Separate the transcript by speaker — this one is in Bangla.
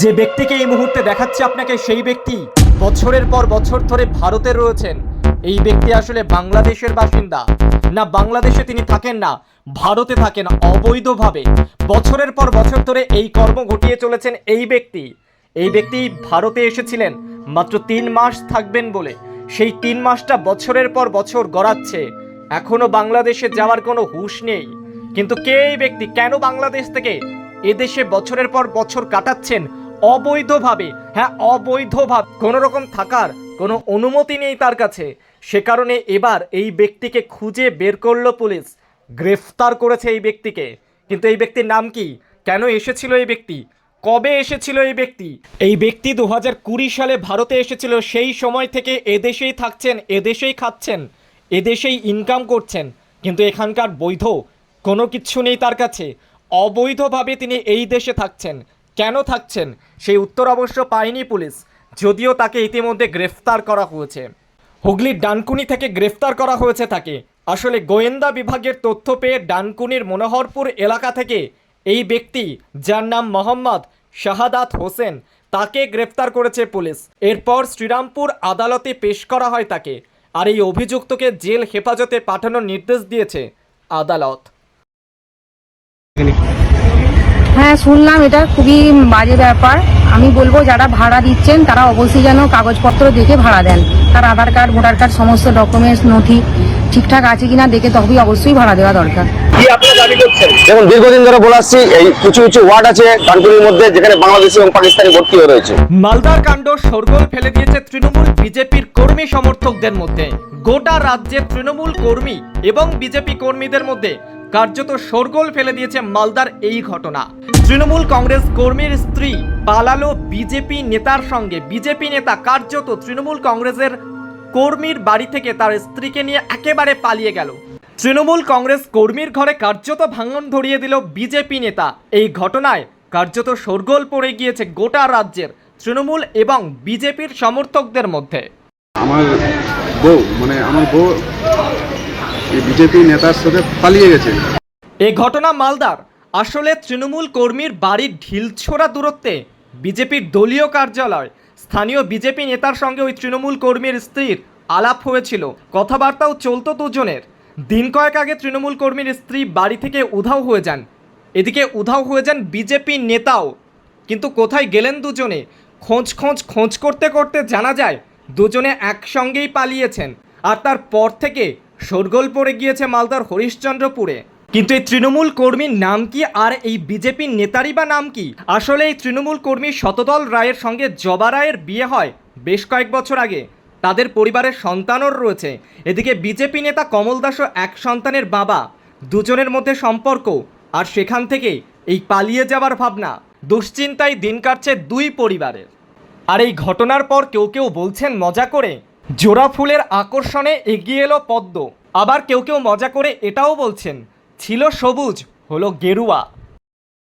Speaker 1: যে ব্যক্তিকে এই মুহূর্তে দেখাচ্ছে আপনাকে সেই ব্যক্তি বছরের পর বছর ধরে ভারতে রয়েছেন। এই ব্যক্তি আসলে বাংলাদেশের বাসিন্দা। না, বাংলাদেশে তিনি থাকেন না, ভারতে থাকেন অবৈধভাবে। বছরের পর বছর ধরে এই কর্ম ঘটিয়ে চলেছেন এই ব্যক্তি। এই ব্যক্তি ভারতে এসেছিলেন, মাত্র তিন মাস থাকবেন বলে। সেই তিন মাসটা বছরের পর বছর গড়াচ্ছে। এখনও বাংলাদেশে যাওয়ার কোনো হুঁশ নেই। কিন্তু কে এই ব্যক্তি? কেন বাংলাদেশ থেকে এদেশে বছরের পর বছর কাটাচ্ছেন? অবৈধভাবে হ্যাঁ অবৈধভাবে কোনো রকম থাকার কোনো অনুমতি নেই তার কাছে। সে কারণে এবার এই ব্যক্তিকে খুঁজে বের করল পুলিশ। গ্রেফতার করেছে এই ব্যক্তিকে। কিন্তু এই ব্যক্তির নাম কি? কেন এসেছিল এই ব্যক্তি? কবে এসেছিল এই ব্যক্তি? এই ব্যক্তি দু কুড়ি সালে ভারতে এসেছিল। সেই সময় থেকে এদেশেই থাকছেন, এদেশেই খাচ্ছেন, এদেশেই ইনকাম করছেন। কিন্তু এখানকার বৈধ কোনো কিচ্ছু নেই তার কাছে। অবৈধভাবে তিনি এই দেশে থাকছেন। কেন থাকছেন? সেই উত্তর অবশ্য পায়নি পুলিশ। যদিও তাকে ইতিমধ্যে গ্রেফতার করা হয়েছে। হুগলির ডানকুনি থেকে গ্রেফতার করা হয়েছে তাকে। আসলে গোয়েন্দা বিভাগের তথ্য পেয়ে ডানকুনির মনোহরপুর এলাকা থেকে এই ব্যক্তি, যার নাম মোহাম্মদ শাহাদাত হোসেন, তাকে গ্রেফতার করেছে পুলিশ। এরপর শ্রীরামপুর আদালতে পেশ করা হয় তাকে। আর এই অভিযুক্তকে জেল হেফাজতে পাঠানোর নির্দেশ দিয়েছে আদালত।
Speaker 2: হ্যাঁ শুনলাম এটা খুবই বাজে ব্যাপার। আমি বলব যারা ভাড়া দিচ্ছেন তারা অবশ্যই যেন কাগজপত্র দেখে ভাড়া দেন। তার আধার কার্ড ভোটার কার্ড সমস্ত ডকুমেন্টস নথি ঠিকঠাক আছে কিনা দেখে তবেই অবশ্যই ভাড়া দেওয়া দরকার।
Speaker 3: দেখুন দীর্ঘদিন ধরে বলে আসছি এই কিছু কিছু ওয়ার্ড আছে কানপুরের মধ্যে যেখানে বাংলাদেশি এবং পাকিস্তানি ভর্তি হয়ে রয়েছে?
Speaker 1: মালদার কাণ্ড সরগোল ফেলে দিয়েছে তৃণমূল বিজেপির কর্মী সমর্থকদের মধ্যে। গোটা রাজ্যের তৃণমূল কর্মী এবং বিজেপি কর্মীদের মধ্যে কার্যত সরগোল ফেলে দিয়েছে মালদার এই ঘটনা। তৃণমূল কংগ্রেস কর্মীর স্ত্রী পালালো বিজেপি নেতার সঙ্গে। বিজেপি নেতা কার্যত তৃণমূল কংগ্রেসের কর্মীর বাড়ি থেকে তার স্ত্রীকে নিয়ে একেবারে পালিয়ে গেল। তৃণমূল কংগ্রেস কর্মীর ঘরে কার্যত ভাঙন ধরিয়ে দিল বিজেপি নেতা। এই ঘটনায় কার্যত শোরগোল পড়ে গিয়েছে গোটা রাজ্যের তৃণমূল এবং বিজেপির সমর্থকদের মধ্যে।
Speaker 4: আমার বউ মানে আমার বউ বিজেপি নেতার সাথে পালিয়ে গেছে।
Speaker 1: এই ঘটনা মালদার। আসলে তৃণমূল কর্মীর বাড়ির ঢিলছোড়া দূরত্বে বিজেপির দলীয় কার্যালয় স্থানীয় বিজেপি নেতার সঙ্গে ওই তৃণমূল কর্মীর স্ত্রীর আলাপ হয়েছিল। কথাবার্তাও চলতো দুজনের। দিন কয়েক আগে তৃণমূল কর্মীর স্ত্রী বাড়ি থেকে উধাও হয়ে যান। এদিকে উধাও হয়ে যান বিজেপি নেতাও। কিন্তু কোথায় গেলেন দুজনে? খোঁজ খোঁজ খোঁজ করতে করতে জানা যায়, দুজনে একসঙ্গেই পালিয়েছেন। আর তারপর থেকে শোরগোল পড়ে গিয়েছে মালদার হরিশ্চন্দ্রপুরে। কিন্তু এই তৃণমূল কর্মীর নাম কি আর এই বিজেপির নেতারই বা নাম কি? আসলে এই তৃণমূল কর্মী শতদল রায়ের সঙ্গে জবা রায়ের বিয়ে হয় বেশ কয়েক বছর আগে। তাদের পরিবারের সন্তানও রয়েছে। এদিকে বিজেপি নেতা কমল দাসও এক সন্তানের বাবা। দুজনের মধ্যে সম্পর্ক। আর সেখান থেকে এই পালিয়ে যাওয়ার ভাবনা। দুশ্চিন্তায় দিন কাটছে দুই পরিবারের। আর এই ঘটনার পর কেউ কেউ বলছেন, মজা করে জোড়া ফুলের আকর্ষণে এগিয়ে এলো পদ্ম। আবার কেউ কেউ মজা করে এটাও বলছেন, ছিল সবুজ, হলো গেরুয়া।